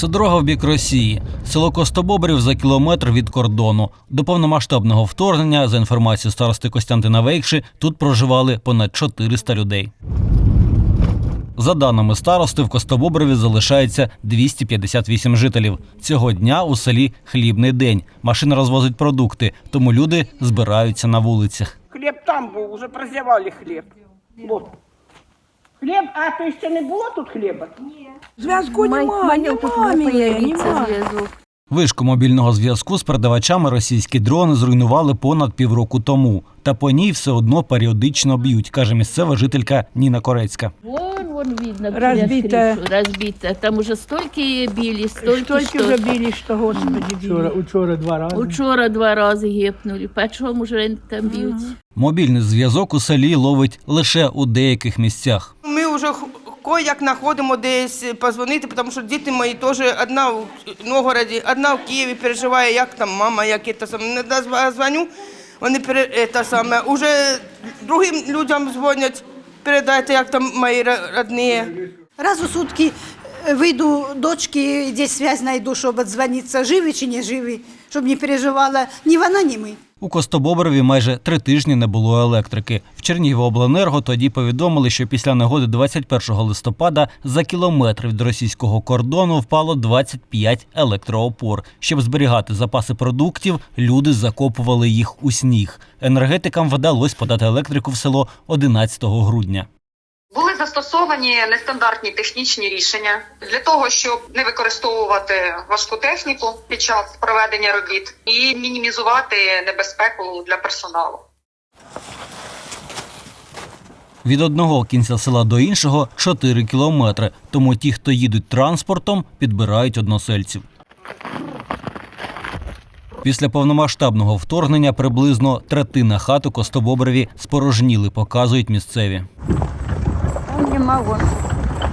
Це дорога в бік Росії. Село Костобобрів за кілометр від кордону. До повномасштабного вторгнення, за інформацією старости Костянтина Вейкши, тут проживали понад 400 людей. За даними старости, в Костобоброві залишається 258 жителів. Цього дня у селі хлібний день. Машина розвозить продукти, тому люди збираються на вулицях. Хліб там був, вже прозявали хліб. Вот. Хліб, а то ще не було тут хліба? Ні. Зв'язку нема, нема, нема. Вишку мобільного зв'язку з передавачами російські дрони зруйнували понад півроку тому. Та по ній все одно періодично б'ють, каже місцева жителька Ніна Корецька. Вон, вон видно, скрипка, разбитая. Там уже столько били, столько, Столько что... вже білі, що, господи, Вчора, білі. учора два рази. Учора два рази гепнули. Почому ж вони там б'ють? Мобільний зв'язок у селі ловить лише у деяких місцях Ми вже кое-як знаходимо десь позвонити, тому що діти мої теж одна в Новгороді, одна в Києві переживає, як там мама, як це саме. Не дозва- дзвоню, вони пере, це саме. Уже другим людям дзвонять, передайте, як там мої ро- родні. Раз у сутки э, выйду дочки, здесь связь найду, чтобы отзвониться, живы чи не живы, чтобы не переживала ни вона, ни мы. У Костобоброві майже три тижні не було електрики. В Чернігівобленерго тоді повідомили, що після негоди 21 листопада за кілометр від російського кордону впало 25 електроопор. Щоб зберігати запаси продуктів, люди закопували їх у сніг. Енергетикам вдалося подати електрику в село 11 грудня. Застосовані нестандартні технічні рішення для того, щоб не використовувати важку техніку під час проведення робіт і мінімізувати небезпеку для персоналу. Від одного кінця села до іншого 4 кілометри. Тому ті, хто їдуть транспортом, підбирають односельців. Після повномасштабного вторгнення приблизно третина хат у Костобоброві спорожніли, показують місцеві Там нема вон.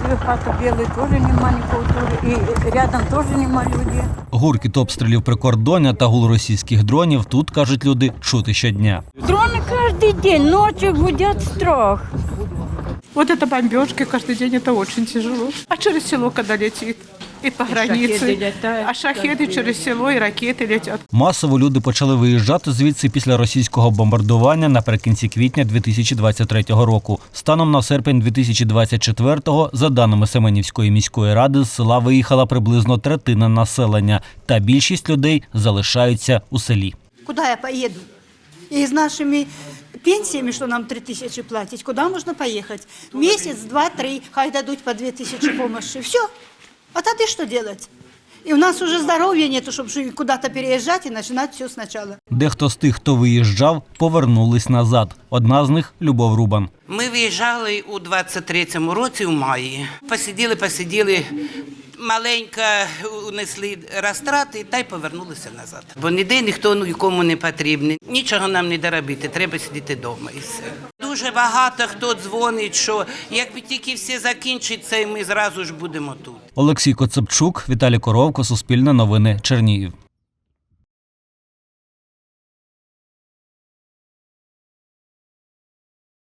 Дві хати білі, теж нема нікого. теж. І рядом теж нема людей. Гуркіт обстрілів прикордоння та гул російських дронів тут, кажуть люди, чути щодня. Дрони кожен день, ночі гудять страх. Вот это бомбежки каждый день, это очень тяжело. А через село когда летит? И по границе. шахеды летают а шахеды каждый через село, и ракеты летят. Масово люди почали виїжджати звідси після російського бомбардування наприкінці квітня 2023 року. Станом на серпень 2024-го, за даними Семенівської міської ради, з села виїхала приблизно третина населення, та більшість людей залишаються у селі. Куда я поеду? И с нашими пенсиями, что нам 3 тысячи платить, куда можно поехать? Месяц, два, три, хай дадут по 2 тысячи помощи. Все. А тогда что делать? И у нас уже здоровья нету, чтобы куда-то переезжать и начинать все сначала. Дехто з тих, хто виїжджав, повернулись назад. Одна з них Любов Рубан. Ми виїжджали у 23-му році у маї. Посиділи, посиділи, маленько унесли розтрати та й повернулися назад. Бо ніде ніхто нікому не потрібний. Нічого нам не доробити, треба сидіти вдома і все. Дуже багато хто дзвонить, що якби тільки все закінчиться, і ми зразу ж будемо тут. Олексій Коцепчук, Віталій Коровко, Суспільне новини, Чернігів.